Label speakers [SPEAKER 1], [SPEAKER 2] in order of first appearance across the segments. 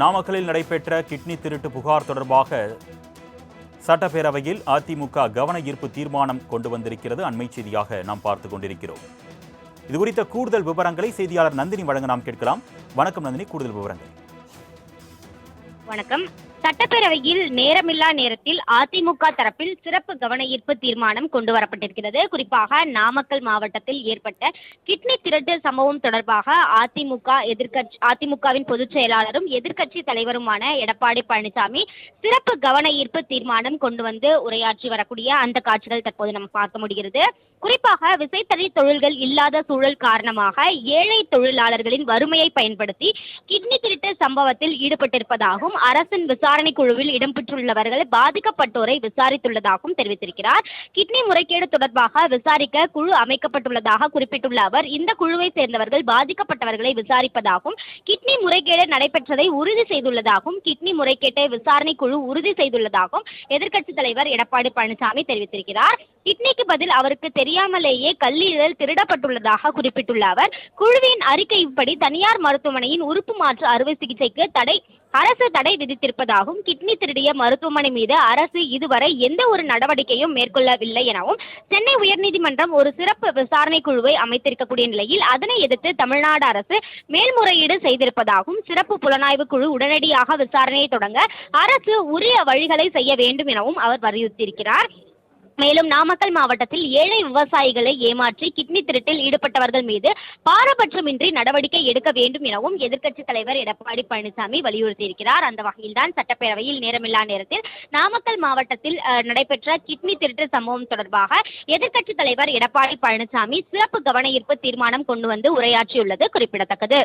[SPEAKER 1] நாமக்கலில் நடைபெற்ற கிட்னி திருட்டு புகார் தொடர்பாக சட்டப்பேரவையில் அதிமுக கவன ஈர்ப்பு தீர்மானம் கொண்டு வந்திருக்கிறது. அண்மை செய்தியாக நாம் பார்த்து கொண்டிருக்கிறோம். இது குறித்த கூடுதல் விவரங்களை செய்தியாளர் நந்தினி வழங்க நாம் கேட்கலாம். வணக்கம் நந்தினி கூடுதல் விவரங்கள்.
[SPEAKER 2] வணக்கம். சட்டப்பேரவையில் நேரமில்லா நேரத்தில் அதிமுக தரப்பில் சிறப்பு கவன ஈர்ப்பு தீர்மானம் கொண்டு வரப்பட்டிருக்கிறது குறிப்பாக நாமக்கல் மாவட்டத்தில் ஏற்பட்ட கிட்னி திருட்டு சம்பவம் தொடர்பாக அதிமுக எதிர்கட்சி அதிமுகவின் பொதுச் செயலாளரும் எதிர்க்கட்சி தலைவருமான எடப்பாடி பழனிசாமி சிறப்பு கவன ஈர்ப்பு தீர்மானம் கொண்டு வந்து உரையாற்றி வரக்கூடிய அந்த காட்சிகள் தற்போது நம்ம பார்க்க முடிகிறது. குறிப்பாக விசைத்தறி தொழில்கள் இல்லாத சூழல் காரணமாக ஏழை தொழிலாளர்களின் வறுமையை பயன்படுத்தி கிட்னி திருட்டு சம்பவத்தில் ஈடுபட்டிருப்பதாகவும் அரசின் விசாரணை குழுவில் இடம்பெற்றுள்ளவர்கள் பாதிக்கப்பட்டோரை விசாரித்துள்ளதாகவும் தெரிவித்திருக்கிறார். கிட்னி முறைகேடு தொடர்பாக விசாரிக்க குழு அமைக்கப்பட்டுள்ளதாக குறிப்பிட்டுள்ள அவர் இந்த குழுவை சேர்ந்தவர்கள் பாதிக்கப்பட்டவர்களை விசாரிப்பதாகவும் கிட்னி முறைகேடு நடைபெற்றதை உறுதி செய்துள்ளதாகவும் கிட்னி முறைகேட்டை விசாரணை குழு உறுதி செய்துள்ளதாகவும் எதிர்க்கட்சித் தலைவர் எடப்பாடி பழனிசாமி தெரிவித்திருக்கிறார். கிட்னிக்கு பதில் அவருக்கு தெரியாமலேயே கல்லீரல் திருடப்பட்டுள்ளதாக குறிப்பிட்டுள்ள அவர் குழுவின் அறிக்கைப்படி தனியார் மருத்துவமனையின் உறுப்பு மாற்று அறுவை சிகிச்சைக்கு தடை அரசு தடை விதித்திருப்பதாகவும் கிட்னி திருடிய மருத்துவமனை மீது அரசு இதுவரை எந்த ஒரு நடவடிக்கையும் மேற்கொள்ளவில்லை எனவும் சென்னை உயர்நீதிமன்றம் ஒரு சிறப்பு விசாரணை குழுவை அமைத்திருக்கக்கூடிய நிலையில் அதனை எதிர்த்து தமிழ்நாடு அரசு மேல்முறையீடு செய்திருப்பதாகவும் சிறப்பு புலனாய்வு குழு உடனடியாக விசாரணையை தொடங்க அரசு உரிய வழிகளை செய்ய வேண்டும் எனவும் அவர் வலியுறுத்தியிருக்கிறார். மேலும் நாமக்கல் மாவட்டத்தில் ஏழை விவசாயிகளை ஏமாற்றி கிட்னி திருட்டில் ஈடுபட்டவர்கள் மீது பாரபட்சமின்றி நடவடிக்கை எடுக்க வேண்டும் எனவும் எதிர்க்கட்சித் தலைவர் எடப்பாடி பழனிசாமி வலியுறுத்தியிருக்கிறார். அந்த வகையில்தான் சட்டப்பேரவையில் நேரமில்லா நேரத்தில் நாமக்கல் மாவட்டத்தில் நடைபெற்ற கிட்னி திருட்டு சம்பவம் தொடர்பாக எதிர்க்கட்சித் தலைவர் எடப்பாடி பழனிசாமி சிறப்பு கவன ஈர்ப்பு தீர்மானம் கொண்டு வந்து உரையாற்றியுள்ளது. குறிப்பிடத்தக்கது.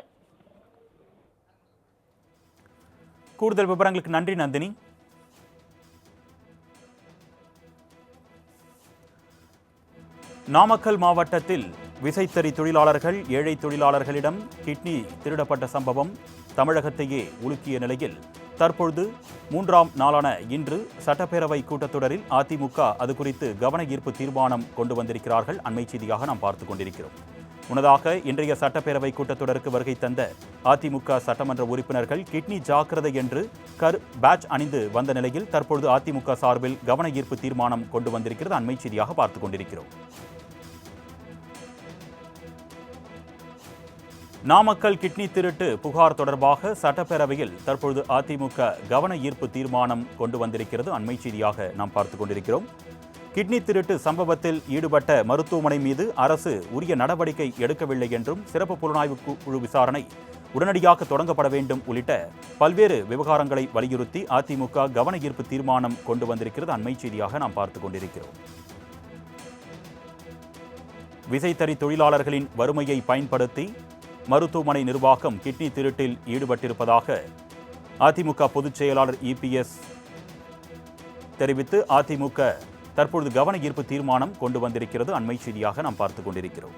[SPEAKER 1] கூடுதல் விவரங்களுக்கு நன்றி நந்தினி. நாமக்கல் மாவட்டத்தில் விசைத்தறி தொழிலாளர்கள் ஏழை தொழிலாளர்களிடம் கிட்னி திருடப்பட்ட சம்பவம் தமிழகத்தையே உலுக்கிய நிலையில் தற்பொழுது மூன்றாம் நாளான இன்று சட்டப்பேரவை கூட்டத்தொடரில் அதிமுக அது குறித்து கவன ஈர்ப்பு தீர்மானம் கொண்டு வந்திருக்கிறார்கள். அண்மை செய்தியாக நாம் பார்த்து கொண்டிருக்கிறோம். முன்னதாக இன்றைய சட்டப்பேரவை கூட்டத்தொடருக்கு வருகை தந்த அதிமுக சட்டமன்ற உறுப்பினர்கள் கிட்னி ஜாக்கிரதை என்று கர் பேட்ச் அணிந்து வந்த நிலையில் தற்பொழுது அதிமுக சார்பில் கவன ஈர்ப்பு தீர்மானம் கொண்டு வந்திருக்கிறது. அண்மை செய்தியாக பார்த்து கொண்டிருக்கிறோம். நாமக்கல் கிட்னி திருட்டு புகார் தொடர்பாக சட்டப்பேரவையில் தற்பொழுது அதிமுக கவன ஈர்ப்பு தீர்மானம் கொண்டு வந்திருக்கிறது. அண்மை செய்தியாக நாம் பார்த்து கொண்டிருக்கிறோம். கிட்னி திருட்டு சம்பவத்தில் ஈடுபட்ட மருத்துவமனை மீது அரசு உரிய நடவடிக்கை எடுக்கவில்லை என்றும் சிறப்பு புலனாய்வு குழு விசாரணை உடனடியாக தொடங்கப்பட வேண்டும் உள்ளிட்ட பல்வேறு விவகாரங்களை வலியுறுத்தி அதிமுக கவன ஈர்ப்பு தீர்மானம் கொண்டு வந்திருக்கிறது. அண்மை செய்தியாக நாம் பார்த்து கொண்டிருக்கிறோம். விசைத்தறி தொழிலாளர்களின் வறுமையை பயன்படுத்தி மருத்துவமனை நிர்வாகம் கிட்னி திருட்டில் ஈடுபட்டிருப்பதாக அதிமுக பொதுச் செயலாளர் இபிஎஸ் தெரிவித்து அதிமுக தற்பொழுது கவன ஈர்ப்பு தீர்மானம் கொண்டு வந்திருக்கிறது. அண்மை செய்தியாக நாம் பார்த்துக் கொண்டிருக்கிறோம்.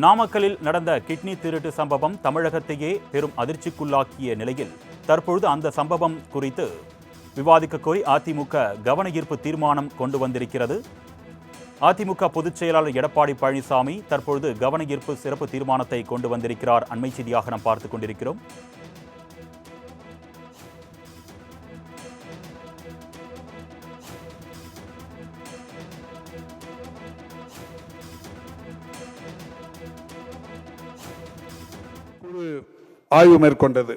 [SPEAKER 1] நாமக்கலில் நடந்த கிட்னி திருட்டு சம்பவம் தமிழகத்தையே பெரும் அதிர்ச்சிக்குள்ளாக்கிய நிலையில் தற்பொழுது அந்த சம்பவம் குறித்து விவாதிக்க கோரி அதிமுக கவன ஈர்ப்பு தீர்மானம் கொண்டு வந்திருக்கிறது. அதிமுக பொதுச் செயலாளர் எடப்பாடி பழனிசாமி தற்பொழுது கவன ஈர்ப்பு சிறப்பு தீர்மானத்தை கொண்டு வந்திருக்கிறார். அண்மை செய்தியாக நாம் பார்த்துக் கொண்டிருக்கிறோம்.
[SPEAKER 3] ஆய்வு மேற்கொண்டது.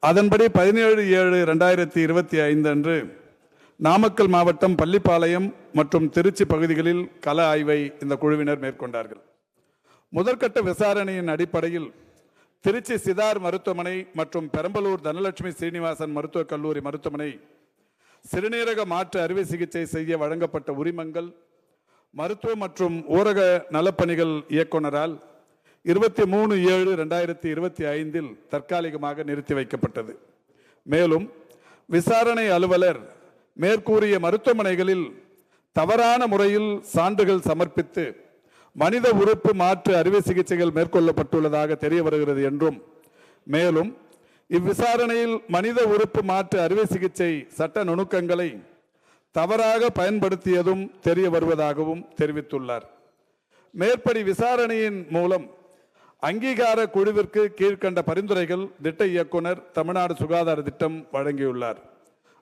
[SPEAKER 3] அதன்படி பதினேழு ஏழு ரெண்டாயிரத்தி இருபத்தி ஐந்து அன்று நாமக்கல் மாவட்டம் பள்ளிப்பாளையம் மற்றும் திருச்சி பகுதிகளில் கள ஆய்வை இந்த குழுவினர் மேற்கொண்டார்கள். முதற்கட்ட விசாரணையின் அடிப்படையில் திருச்சி சிதார் மருத்துவமனை மற்றும் பெரம்பலூர் தனலட்சுமி சீனிவாசன் மருத்துவக் கல்லூரி மருத்துவமனை சிறுநீரக மாற்று அறுவை சிகிச்சை செய்ய வழங்கப்பட்ட உரிமங்கள் மருத்துவ மற்றும் ஊரக நலப்பணிகள் இயக்குனரால் இருபத்தி மூணு ஏழு ரெண்டாயிரத்தி இருபத்தி ஐந்தில் தற்காலிகமாக நிறுத்தி வைக்கப்பட்டது. மேலும் விசாரணை அலுவலர் மேற்கூறிய மருத்துவமனைகளில் தவறான முறையில் சான்றுகள் சமர்ப்பித்து மனித உறுப்பு மாற்று அறுவை சிகிச்சைகள் மேற்கொள்ளப்பட்டுள்ளதாக தெரிய வருகிறது என்றும் மேலும் இவ்விசாரணையில் மனித உறுப்பு மாற்று அறுவை சிகிச்சை சட்ட நுணுக்கங்களை தவறாக பயன்படுத்தியதும் தெரிய வருவதாகவும் தெரிவித்துள்ளார். மேற்படி விசாரணையின் மூலம் அங்கீகார குழுவிற்கு கீழ்க்கண்ட பரிந்துரைகள் திட்ட இயக்குனர் தமிழ்நாடு சுகாதார திட்டம் வழங்கியுள்ளார்.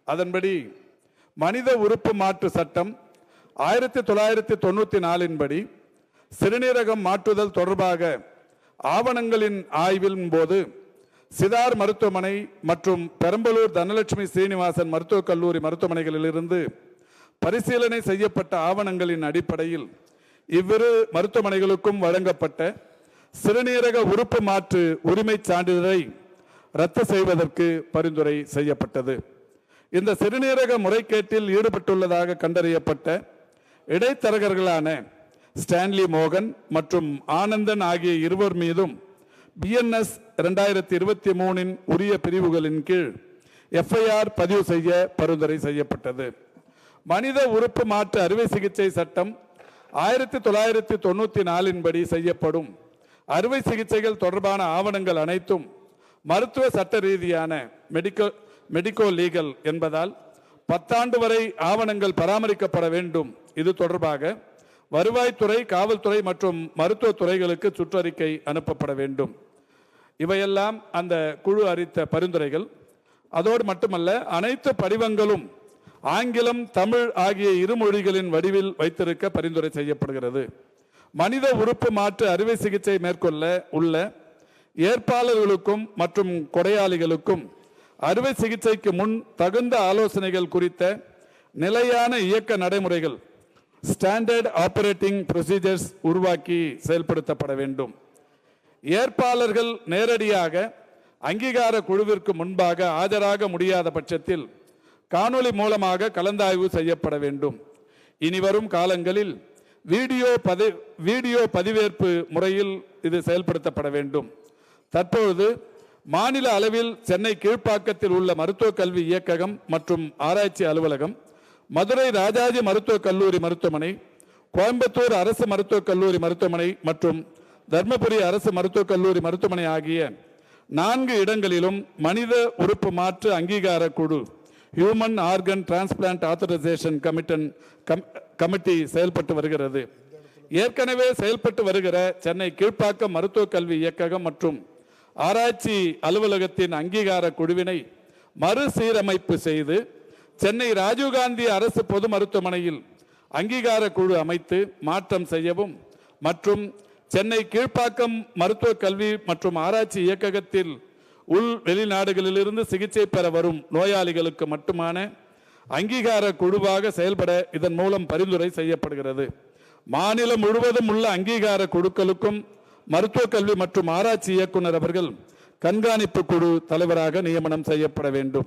[SPEAKER 3] அதன்படி மனித உறுப்பு மாற்று சட்டம் ஆயிரத்தி தொள்ளாயிரத்தி தொண்ணூற்றி நாலின்படி சிறுநீரகம் மாற்றுதல் தொடர்பாக ஆவணங்களின் ஆய்வின் போது சிதார் மருத்துவமனை மற்றும் பெரம்பலூர் தனலட்சுமி ஸ்ரீனிவாசன் மருத்துவக் கல்லூரி மருத்துவமனைகளிலிருந்து பரிசீலனை செய்யப்பட்ட ஆவணங்களின் அடிப்படையில் இவ்விரு மருத்துவமனைகளுக்கும் வழங்கப்பட்ட சிறுநீரக உறுப்பு மாற்று உரிமைச் சான்றிதழை ரத்து செய்வதற்கு பரிந்துரை செய்யப்பட்டது. இந்த சிறுநீரக முறைகேட்டில் ஈடுபட்டுள்ளதாக கண்டறியப்பட்ட இடைத்தரகர்களான ஸ்டான்லி மோகன் மற்றும் ஆனந்தன் ஆகிய இருவர் மீதும் பிஎன்எஸ் இரண்டாயிரத்தி இருபத்தி மூணின் உரிய பிரிவுகளின் கீழ் எஃப்ஐஆர் பதிவு செய்ய பரிந்துரை செய்யப்பட்டது. மனித உறுப்பு மாற்று அறுவை சிகிச்சை சட்டம் ஆயிரத்தி தொள்ளாயிரத்தி தொண்ணூற்றி நாலின்படி செய்யப்படும். அறுவை சிகிச்சைகள் தொடர்பான ஆவணங்கள் அனைத்தும் மருத்துவ சட்ட ரீதியான மெடிக்கல் மெடிக்கோ லீகல் என்பதால் பத்தாண்டு வரை ஆவணங்கள் பராமரிக்கப்பட வேண்டும். இது தொடர்பாக வருவாய்த்துறை காவல்துறை மற்றும் மருத்துவத்துறைகளுக்கு சுற்றறிக்கை அனுப்பப்பட வேண்டும். இவையெல்லாம் அந்த குழு அறித்த பரிந்துரைகள். அதோடு மட்டுமல்ல அனைத்து படிவங்களும் ஆங்கிலம் தமிழ் ஆகிய இரு மொழிகளின் வடிவில் வைத்திருக்க பரிந்துரை செய்யப்படுகிறது. மனித உறுப்பு மாற்று அறுவை சிகிச்சை மேற்கொள்ள உள்ள ஏற்பாளர்களுக்கும் மற்றும் கொடையாளிகளுக்கும் அறுவை சிகிச்சைக்கு முன் தகுந்த ஆலோசனைகள் குறித்த நிலையான இயக்க நடைமுறைகள் ஸ்டாண்டர்ட் ஆபரேட்டிங் ப்ரொசீஜர்ஸ் உருவாக்கி செயல்படுத்தப்பட வேண்டும். ஏற்பாளர்கள் நேரடியாக அங்கீகார குழுவிற்கு முன்பாக ஆஜராக முடியாத பட்சத்தில் காணொளி மூலமாக கலந்தாய்வு செய்யப்பட வேண்டும். இனி வரும் காலங்களில் வீடியோ பதி வீடியோ பதிவேற்பு முறையில் இது செயல்படுத்தப்பட வேண்டும். தற்பொழுது மாநில அளவில் சென்னை கீழ்ப்பாக்கத்தில் உள்ள மருத்துவக் கல்வி இயக்ககம் மற்றும் ஆராய்ச்சி அலுவலகம் மதுரை ராஜாஜி மருத்துவக் கல்லூரி மருத்துவமனை கோயம்புத்தூர் அரசு மருத்துவக் கல்லூரி மருத்துவமனை மற்றும் தர்மபுரி அரசு மருத்துவக் கல்லூரி மருத்துவமனை ஆகிய நான்கு இடங்களிலும் மனித உறுப்பு மாற்று அங்கீகார குழு ஹியூமன் ஆர்கன் டிரான்ஸ்பிளான்ட் ஆத்தரைசேஷன் கமிட்டன் கமிட்டி செயல்பட்டு வருகிறது. ஏற்கனவே செயல்பட்டு வருகிற சென்னை கீழ்ப்பாக்கம் மருத்துவக் கல்வி இயக்ககம் மற்றும் ஆராய்ச்சி அலுவலகத்தின் அங்கீகார குழுவினை மறுசீரமைப்பு செய்து சென்னை ராஜீவ்காந்தி அரசு பொது மருத்துவமனையில் அங்கீகார குழு அமைத்து மாற்றம் செய்யவும் மற்றும் சென்னை கீழ்ப்பாக்கம் மருத்துவக் கல்வி மற்றும் ஆராய்ச்சி இயக்ககத்தில் உள் வெளிநாடுகளிலிருந்து சிகிச்சை பெற வரும் நோயாளிகளுக்கு மட்டுமான அங்கீகார குழுவாக செயல்பட இதன் மூலம் பரிந்துரை செய்யப்படுகிறது. மாநிலம் முழுவதும் உள்ள அங்கீகார குழுக்களுக்கும் மருத்துவ கல்வி மற்றும் ஆராய்ச்சி இயக்குனர் அவர்கள் கண்காணிப்பு குழு தலைவராக நியமனம் செய்யப்பட வேண்டும்.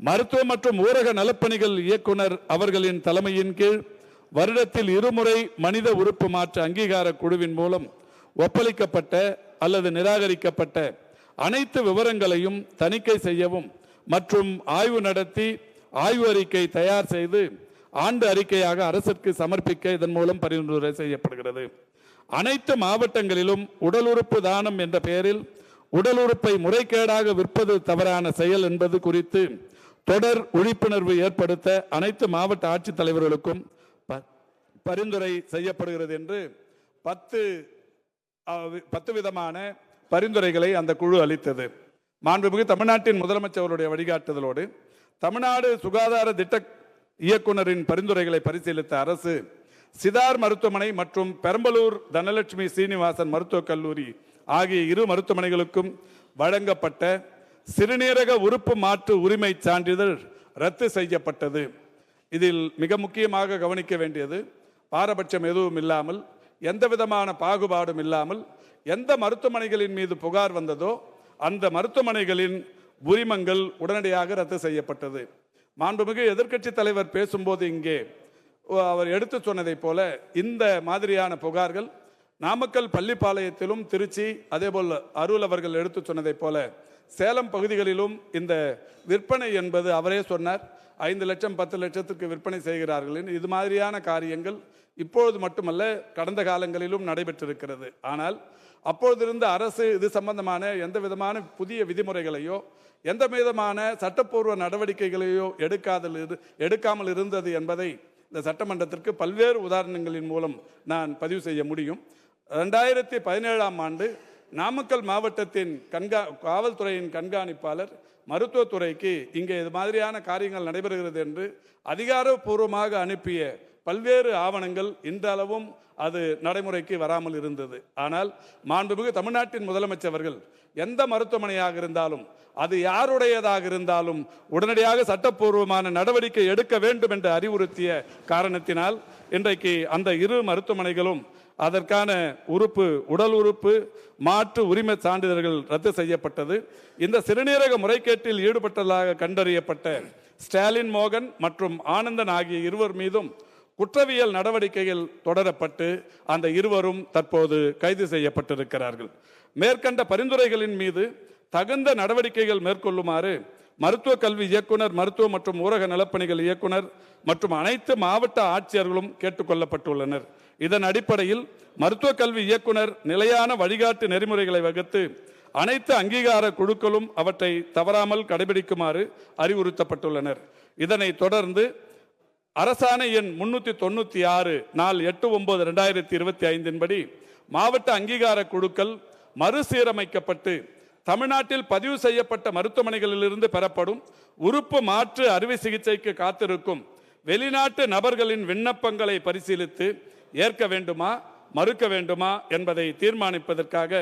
[SPEAKER 3] மருத்துவ மற்றும் ஊரக நலப்பணிகள் இயக்குனர் அவர்களின் தலைமையின் கீழ் வருடத்தில் இருமுறை மனித உறுப்பு மாற்ற அங்கீகார குழுவின் மூலம் ஒப்பளிக்கப்பட்ட அல்லது நிராகரிக்கப்பட்ட அனைத்து விவரங்களையும் தணிக்கை செய்யவும் மற்றும் ஆய்வு நடத்தி ஆய்வு அறிக்கை தயார் செய்து ஆண்டு அறிக்கையாக அரசிற்கு சமர்ப்பிக்க இதன் மூலம் பரிந்துரை செய்யப்படுகிறது. அனைத்து மாவட்டங்களிலும் உடல் உறுப்பு தானம் என்ற பெயரில் உடல் உறுப்பை முறைகேடாக விற்பது தவறான செயல் என்பது குறித்து தொடர் விழிப்புணர்வு ஏற்படுத்த அனைத்து மாவட்ட ஆட்சித்தலைவர்களுக்கும் ப- பரிந்துரை செய்யப்படுகிறது என்று பத்து பத்து விதமான பரிந்துரைகளை அந்த குழு அளித்தது. மாண்புமிகு தமிழ்நாட்டின் முதலமைச்சருடைய வழிகாட்டுதலோடு தமிழ்நாடு சுகாதார திட்ட இயக்குனரின் பரிந்துரைகளை பரிசீலித்த அரசு சிதார் மருத்துவமனை மற்றும் பெரம்பலூர் தனலட்சுமி சீனிவாசன் மருத்துவக் கல்லூரி ஆகிய இரு மருத்துவமனைகளுக்கும் வழங்கப்பட்ட சிறுநீரக உறுப்பு மாற்று உரிமை சான்றிதழ் ரத்து செய்யப்பட்டது. இதில் மிக முக்கியமாக கவனிக்க வேண்டியது பாரபட்சம் எதுவும் இல்லாமல் எந்த விதமான பாகுபாடும் இல்லாமல் எந்த மருத்துவமனைகளின் மீது புகார் வந்ததோ அந்த மருத்துவமனைகளின் உரிமங்கள் உடனடியாக ரத்து செய்யப்பட்டது. மாண்புமிகு எதிர்க்கட்சி தலைவர் பேசும்போது இங்கே அவர் எடுத்து சொன்னதைப் போல இந்த மாதிரியான புகார்கள் நாமக்கல் பள்ளிப்பாளையத்திலும் திருச்சி அதேபோல் அருள் அவர்கள் எடுத்து சொன்னதைப் போல சேலம் பகுதிகளிலும் இந்த விற்பனை என்பது அவரே சொன்னார். ஐந்து லட்சம் பத்து லட்சத்துக்கு விற்பனை செய்கிறார்கள் இது மாதிரியான காரியங்கள் இப்பொழுது மட்டுமல்ல கடந்த காலங்களிலும் நடைபெற்றிருக்கிறது. ஆனால் அப்பொழுதிருந்த அரசு இது சம்பந்தமான எந்த விதமான புதிய விதிமுறைகளையோ எந்த விதமான சட்டப்பூர்வ நடவடிக்கைகளையோ எடுக்காதல் எடுக்காமல் இருந்தது என்பதை இந்த சட்டமன்றத்திற்கு பல்வேறு உதாரணங்களின் மூலம் நான் பதிவு செய்ய முடியும். ரெண்டாயிரத்தி பதினேழாம் ஆண்டு நாமக்கல் மாவட்டத்தின் கண்கா காவல்துறையின் கண்காணிப்பாளர் மருத்துவத்துறைக்கு இங்கே இது மாதிரியான காரியங்கள் நடைபெறுகிறது என்று அதிகாரப்பூர்வமாக அனுப்பிய பல்வேறு ஆவணங்கள் இன்றளவும் அது நடைமுறைக்கு வராமல் இருந்தது. ஆனால் மாண்புமிகு தமிழ்நாட்டின் முதலமைச்சர் அவர்கள் எந்த மருத்துவமனையாக இருந்தாலும் அது யாருடையதாக இருந்தாலும் உடனடியாக சட்டப்பூர்வமான நடவடிக்கை எடுக்க வேண்டும் என்று அறிவுறுத்திய காரணத்தினால் இன்றைக்கு அந்த இரு மருத்துவமனைகளும் அதற்கான உறுப்பு உடல் உறுப்பு மாற்று உரிமை சான்றிதழ்கள் ரத்து செய்யப்பட்டது. இந்த சிறுநீரக முறைகேட்டில் ஈடுபட்டதாக கண்டறியப்பட்ட ஸ்டாலின் மோகன் மற்றும் ஆனந்தன் ஆகிய இருவர் மீதும் குற்றவியல் நடவடிக்கைகள் தொடரப்பட்டு அந்த இருவரும் தற்போது கைது செய்யப்பட்டிருக்கிறார்கள். மேற்கண்ட பரிந்துரைகளின் மீது தகுந்த நடவடிக்கைகள் மேற்கொள்ளுமாறு மருத்துவ கல்வி இயக்குனர் மருத்துவ மற்றும் ஊரக நலப்பணிகள் இயக்குனர் மற்றும் அனைத்து மாவட்ட ஆட்சியர்களும் கேட்டுக்கொள்ளப்பட்டுள்ளனர் இதன் அடிப்படையில் மருத்துவ கல்வி இயக்குனர் நிலையான வழிகாட்டு நெறிமுறைகளை வகுத்து அனைத்து அங்கீகார குழுக்களும் அவற்றை தவறாமல் கடைபிடிக்குமாறு அறிவுறுத்தப்பட்டுள்ளனர். இதனைத் தொடர்ந்து அரசாணை எண் முன்னூத்தி தொண்ணூற்றி ஆறு நாள் எட்டு ஒன்பது ரெண்டாயிரத்தி இருபத்தி ஐந்தின் படி மாவட்ட அங்கீகார குழுக்கள் மறுசீரமைக்கப்பட்டு தமிழ்நாட்டில் பதிவு செய்யப்பட்ட மருத்துவமனைகளிலிருந்து பெறப்படும் உறுப்பு மாற்று அறுவை சிகிச்சைக்கு காத்திருக்கும் வெளிநாட்டு நபர்களின் விண்ணப்பங்களை பரிசீலித்து ஏற்க வேண்டுமா மறுக்க வேண்டுமா என்பதை தீர்மானிப்பதற்காக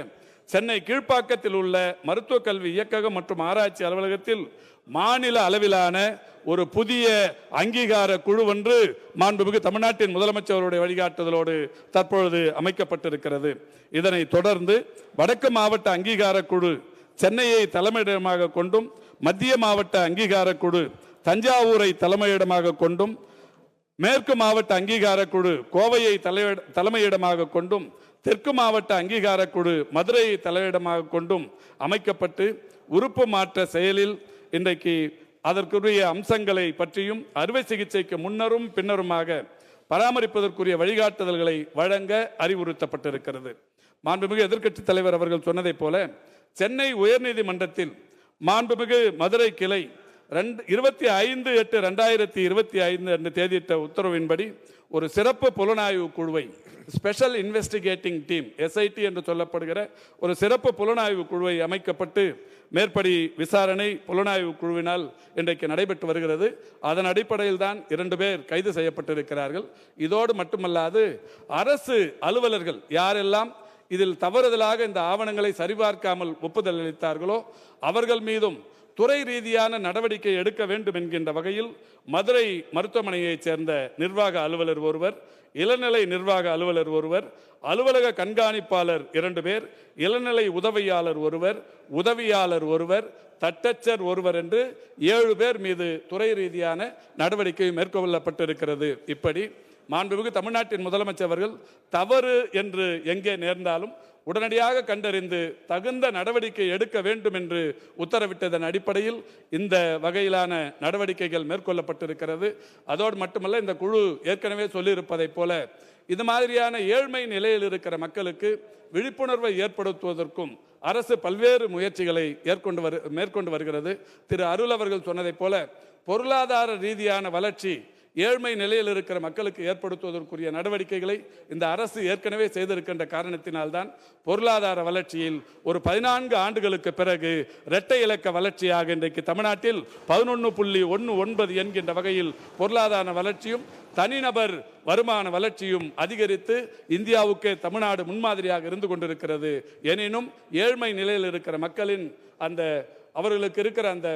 [SPEAKER 3] சென்னை கீழ்ப்பாக்கத்தில் உள்ள மருத்துவக் கல்வி இயக்ககம் மற்றும் ஆராய்ச்சி அலுவலகத்தில் மாநில அளவிலான ஒரு புதிய அங்கீகார குழு ஒன்று மாண்புமிகு தமிழ்நாட்டின் முதலமைச்சருடைய வழிகாட்டுதலோடு தற்பொழுது அமைக்கப்பட்டிருக்கிறது. இதனை தொடர்ந்து வடக்கு மாவட்ட அங்கீகார குழு சென்னையை தலைமையிடமாக கொண்டும் மத்திய மாவட்ட அங்கீகார குழு தஞ்சாவூரை தலைமையிடமாக கொண்டும் மேற்கு மாவட்ட அங்கீகார குழு கோவையை தலைமையிடமாக கொண்டும் தெற்கு மாவட்ட அங்கீகார குழு மதுரையை தலையிடமாக கொண்டும் அமைக்கப்பட்டு உறுப்பு மாற்ற செயலில் இன்றைக்கு அதற்குரிய அம்சங்களை பற்றியும் அறுவை சிகிச்சைக்கு முன்னரும் பின்னருமாக பராமரிப்பதற்குரிய வழிகாட்டுதல்களை வழங்க அறிவுறுத்தப்பட்டிருக்கிறது. மாண்புமிகு எதிர்க்கட்சித் தலைவர் அவர்கள் சொன்னதைப் போல சென்னை உயர்நீதிமன்றத்தில் மாண்புமிகு மதுரை கிளை ரெண்டு இருபத்தி ஐந்து எட்டு ரெண்டாயிரத்தி இருபத்தி ஐந்து அன்று தேதியிட்ட உத்தரவின்படி ஒரு சிறப்பு புலனாய்வு குழுவை ஸ்பெஷல் இன்வெஸ்டிகேட்டிங் டீம் எஸ்ஐடி என்று சொல்லப்படுகிற ஒரு சிறப்பு புலனாய்வு குழுவை அமைக்கப்பட்டு மேற்படி விசாரணை புலனாய்வு குழுவினால் இன்றைக்கு நடைபெற்று வருகிறது. அதன் அடிப்படையில் தான் இரண்டு பேர் கைது செய்யப்பட்டிருக்கிறார்கள். இதோடு மட்டுமல்லாது அரசு அலுவலர்கள் யாரெல்லாம் இதில் தவறுதலாக இந்த ஆவணங்களை சரிபார்க்காமல் ஒப்புதல் அளித்தார்களோ அவர்கள் மீதும் துறை ரீதியான நடவடிக்கை எடுக்க வேண்டும் என்கின்ற வகையில் மதுரை மருத்துவமனையைச் சேர்ந்த நிர்வாக அலுவலர் ஒருவர் இளநிலை நிர்வாக அலுவலர் ஒருவர் அலுவலக கண்காணிப்பாளர் இரண்டு பேர் இளநிலை உதவியாளர் ஒருவர் உதவியாளர் ஒருவர் தட்டச்சர் ஒருவர் என்று ஏழு பேர் மீது துறை ரீதியான நடவடிக்கை மேற்கொள்ளப்பட்டிருக்கிறது. இப்படி மாண்புமிகு தமிழ்நாட்டின் முதலமைச்சர் அவர்கள் தவறு என்று எங்கே நேர்ந்தாலும் உடனடியாக கண்டறிந்து தகுந்த நடவடிக்கை எடுக்க வேண்டும் என்று உத்தரவிட்டதன் அடிப்படையில் இந்த வகையிலான நடவடிக்கைகள் மேற்கொள்ளப்பட்டிருக்கிறது. அதோடு மட்டுமல்ல இந்த குழு ஏற்கனவே சொல்லியிருப்பதைப் போல இது மாதிரியான ஏழ்மை நிலையில் இருக்கிற மக்களுக்கு விழிப்புணர்வை ஏற்படுத்துவதற்கும் அரசு பல்வேறு முயற்சிகளை ஏற்கொண்டு வரு மேற்கொண்டு வருகிறது. திரு அருள் அவர்கள் சொன்னதைப் போல பொருளாதார ரீதியான வளர்ச்சி ஏழ்மை நிலையில் இருக்கிற மக்களுக்கு ஏற்படுத்துவதற்குரிய நடவடிக்கைகளை இந்த அரசு ஏற்கனவே செய்திருக்கின்ற காரணத்தினால்தான் பொருளாதார வளர்ச்சியில் ஒரு பதினான்கு ஆண்டுகளுக்கு பிறகு இரட்டை இலக்க வளர்ச்சியாக இன்றைக்கு தமிழ்நாட்டில் பதினொன்று புள்ளி ஒன்று ஒன்பது என்கின்ற வகையில் பொருளாதார வளர்ச்சியும் தனிநபர் வருமான வளர்ச்சியும் அதிகரித்து இந்தியாவுக்கு தமிழ்நாடு முன்மாதிரியாக இருந்து கொண்டிருக்கிறது. எனினும் ஏழ்மை நிலையில் இருக்கிற மக்களின் அந்த அவர்களுக்கு இருக்கிற அந்த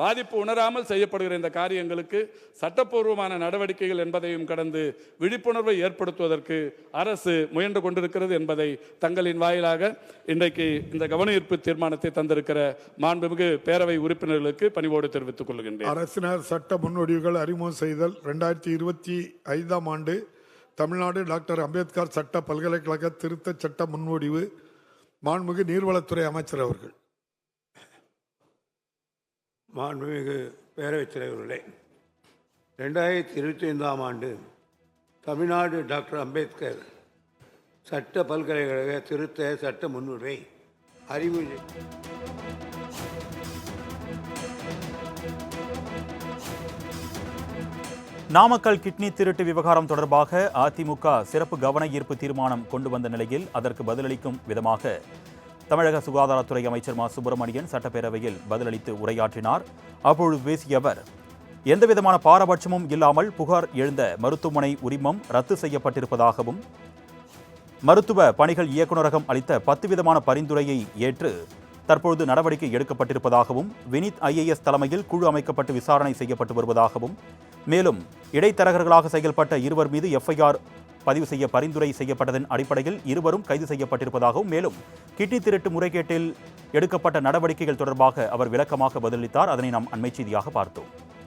[SPEAKER 3] பாதிப்பு உணராமல் செய்யப்படுகிற இந்த காரியங்களுக்கு சட்டப்பூர்வமான நடவடிக்கைகள் என்பதையும் கடந்து விழிப்புணர்வை ஏற்படுத்துவதற்கு அரசு முயன்று கொண்டிருக்கிறது என்பதை தங்களின் வாயிலாக இன்றைக்கு இந்த கவனஈர்ப்பு தீர்மானத்தை தந்திருக்கிற மாண்புமிகு பேரவை உறுப்பினர்களுக்கு பணிவோடு தெரிவித்துக் கொள்கின்றேன்.
[SPEAKER 4] அரசினர் சட்ட முன்னோடிவுகள் அறிமுகம் செய்தல் ரெண்டாயிரத்தி இருபத்தி ஐந்தாம் ஆண்டு தமிழ்நாடு டாக்டர் அம்பேத்கர் சட்ட பல்கலைக்கழக திருத்த சட்ட முன்வடிவு மாண்புமிகு நீர்வளத்துறை அமைச்சர் அவர்கள்.
[SPEAKER 5] மாண்புமிகு பேரவைத் தலைவர்களே ரெண்டாயிரத்தி இருபத்தி ஐந்தாம் ஆண்டு தமிழ்நாடு டாக்டர் அம்பேத்கர் சட்ட பல்கலைக்கழக திருத்த சட்ட முன்னுரை அறிவு
[SPEAKER 1] நாமக்கல் கிட்னி திருட்டு விவகாரம் தொடர்பாக அதிமுக சிறப்பு கவன ஈர்ப்பு தீர்மானம் கொண்டு வந்த நிலையில் அதற்கு பதிலளிக்கும் விதமாக தமிழக சுகாதாரத்துறை அமைச்சர் மா. சுப்பிரமணியன் சட்டப்பேரவையில் பதிலளித்து உரையாற்றினார். அப்பொழுது பேசிய அவர் எந்தவிதமான பாரபட்சமும் இல்லாமல் புகார் எழுந்த மருத்துவமனை உரிமம் ரத்து செய்யப்பட்டிருப்பதாகவும் மருத்துவ பணிகள் இயக்குநரகம் அளித்த பத்து விதமான பரிந்துரையை ஏற்று தற்பொழுது நடவடிக்கை எடுக்கப்பட்டிருப்பதாகவும் வினித் ஐஏஎஸ் தலைமையில் குழு அமைக்கப்பட்டு விசாரணை செய்யப்பட்டு வருவதாகவும் மேலும் இடைத்தரகர்களாக செயல்பட்ட இருவர் மீது எஃப்ஐஆர் பதிவு செய்ய பரிந்துரை செய்யப்பட்டதன் அடிப்படையில் இருவரும் கைது செய்யப்பட்டிருப்பதாகவும் மேலும் கிட்டி திருட்டு முறைகேட்டில் எடுக்கப்பட்ட நடவடிக்கைகள் தொடர்பாக அவர் விளக்கமாக பதிலளித்தார். அதனை நாம் அண்மைச் செய்தியாக பார்த்தோம்.